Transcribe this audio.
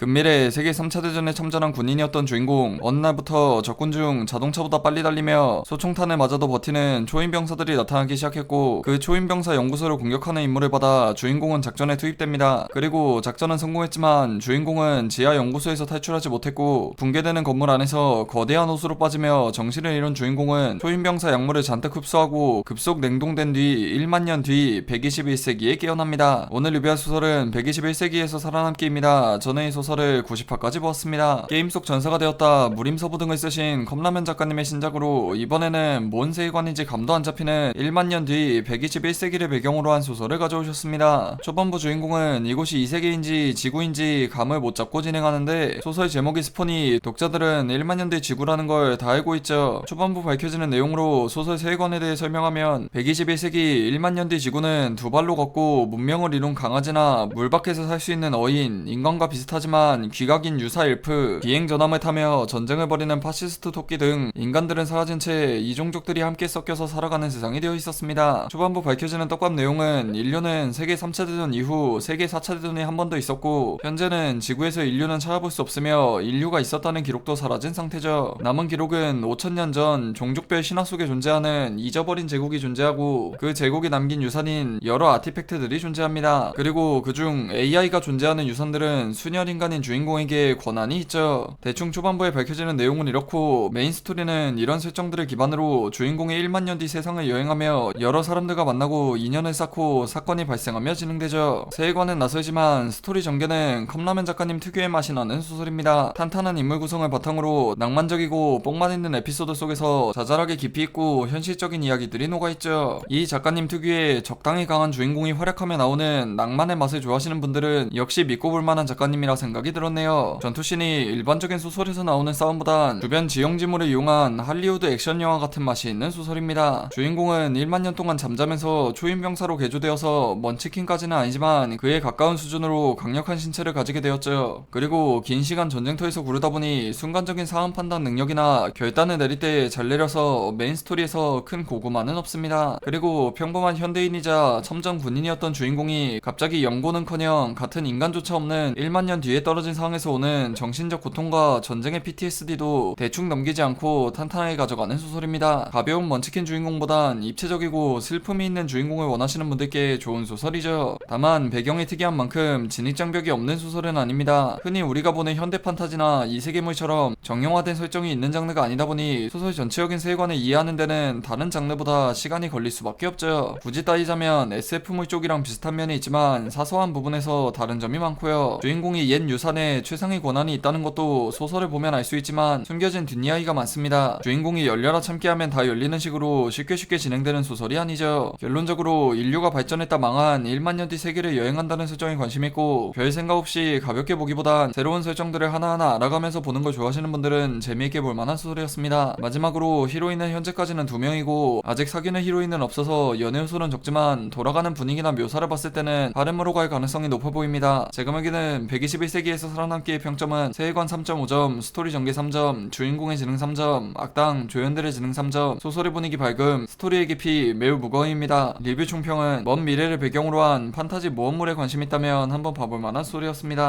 금미래 세계 3차 대전에 참전한 군인이었던 주인공 어느 날부터 적군 중 자동차보다 빨리 달리며 소총탄을 맞아도 버티는 초인 병사들이 나타나기 시작했고 그 초인 병사 연구소를 공격하는 임무를 받아 주인공은 작전에 투입됩니다. 그리고 작전은 성공했지만 주인공은 지하 연구소에서 탈출하지 못했고 붕괴되는 건물 안에서 거대한 호수로 빠지며 정신을 잃은 주인공은 초인 병사 약물을 잔뜩 흡수하고 급속 냉동된 뒤 1만 년 뒤 121세기에 깨어납니다. 오늘 리뷰할 소설은 121세기에서 살아남기입니다. 이 소설 을 90화까지 보았습니다. 게임 속 전사가 되었다 무림서부 등을 쓰신 컵라면 작가님의 신작으로 이번에는 뭔 세계관인지 감도 안 잡히는 1만 년 뒤 121세기를 배경으로 한 소설을 가져오셨습니다. 초반부 주인공은 이곳이 이 세계인지 지구인지 감을 못 잡고 진행하는데 소설 제목이 스폰이 독자들은 1만 년 뒤 지구라는 걸 다 알고 있죠. 초반부 밝혀지는 내용으로 소설 세계관에 대해 설명하면 121세기 1만 년 뒤 지구는 두 발로 걷고 문명을 이룬 강아지나 물 밖에서 살 수 있는 어인, 인간과 비슷하지만 귀각인 유사 엘프, 비행 전함을 타며 전쟁을 벌이는 파시스트 토끼 등 인간들은 사라진 채 이종족들이 함께 섞여서 살아가는 세상이 되어 있었습니다. 초반부 밝혀지는 떡밥 내용은 인류는 세계 3차 대전 이후 세계 4차 대전이 한 번 더 있었고 현재는 지구에서 인류는 찾아볼 수 없으며 인류가 있었다는 기록도 사라진 상태죠. 남은 기록은 5천년 전 종족별 신화 속에 존재하는 잊어버린 제국이 존재하고 그 제국이 남긴 유산인 여러 아티팩트들이 존재합니다. 그리고 그중 AI가 존재하는 유산들은 순혈 인간 인 주인공에게 권한이 있죠. 대충 초반부에 밝혀지는 내용은 이렇고 메인 스토리는 이런 설정들을 기반으로 주인공의 1만 년 뒤 세상을 여행하며 여러 사람들과 만나고 인연을 쌓고 사건이 발생하며 진행되죠. 세계관은 낯설지만 스토리 전개는 컵라면 작가님 특유의 맛이 나는 소설입니다. 탄탄한 인물 구성을 바탕으로 낭만적이고 뽕만 있는 에피소드 속에서 자잘하게 깊이 있고 현실적인 이야기들이 녹아있죠. 이 작가님 특유의 적당히 강한 주인공이 활약하며 나오는 낭만의 맛을 좋아하시는 분들은 역시 믿고 볼 만한 작가님이라 생각 이 들었네요. 전투씬이 일반적인 소설에서 나오는 싸움보단 주변 지형지물을 이용한 할리우드 액션 영화 같은 맛이 있는 소설입니다. 주인공은 1만 년 동안 잠자면서 초인병사로 개조되어서 먼치킨까지는 아니지만 그에 가까운 수준으로 강력한 신체를 가지게 되었죠. 그리고 긴 시간 전쟁터에서 구르다 보니 순간적인 상황 판단 능력이나 결단을 내릴 때 잘 내려서 메인 스토리에서 큰 고구마는 없습니다. 그리고 평범한 현대인이자 첨정 군인이었던 주인공이 갑자기 연고는커녕 같은 인간조차 없는 1만 년 뒤에 떨어진 상황에서 오는 정신적 고통과 전쟁의 PTSD도 대충 넘기지 않고 탄탄하게 가져가는 소설입니다. 가벼운 먼치킨 주인공보단 입체적이고 슬픔이 있는 주인공을 원하시는 분들께 좋은 소설이죠. 다만 배경이 특이한 만큼 진입장벽이 없는 소설은 아닙니다. 흔히 우리가 보는 현대 판타지나 이세계물처럼 정형화된 설정이 있는 장르가 아니다 보니 소설 전체적인 세계관을 이해하는 데는 다른 장르보다 시간이 걸릴 수밖에 없죠. 굳이 따지자면 SF물 쪽이랑 비슷한 면이 있지만 사소한 부분에서 다른 점이 많고요. 주인공이 옛 유산에 최상의 권한이 있다는 것도 소설을 보면 알 수 있지만 숨겨진 뒷이야기가 많습니다. 주인공이 열려라 참기하면 다 열리는 식으로 쉽게 쉽게 진행되는 소설이 아니죠. 결론적으로 인류가 발전했다 망한 1만 년 뒤 세계를 여행한다는 설정에 관심 있고 별 생각 없이 가볍게 보기보단 새로운 설정들을 하나하나 알아가면서 보는 걸 좋아하시는 분들은 재미있게 볼 만한 소설이었습니다. 마지막으로 히로인은 현재까지는 두 명이고 아직 사귀는 히로인은 없어서 연애 요소는 적지만 돌아가는 분위기나 묘사를 봤을 때는 다른 으로 갈 가능성이 높아 보입니다. 제가 먹이는 121세 기에서 살아남기의 평점은 세계관 3.5점, 스토리 전개 3점, 주인공의 지능 3점, 악당, 조연들의 지능 3점, 소설의 분위기 밝음, 스토리의 깊이 매우 무거워입니다. 리뷰 총평은 먼 미래를 배경으로 한 판타지 모험물에 관심 있다면 한번 봐볼 만한 소리였습니다.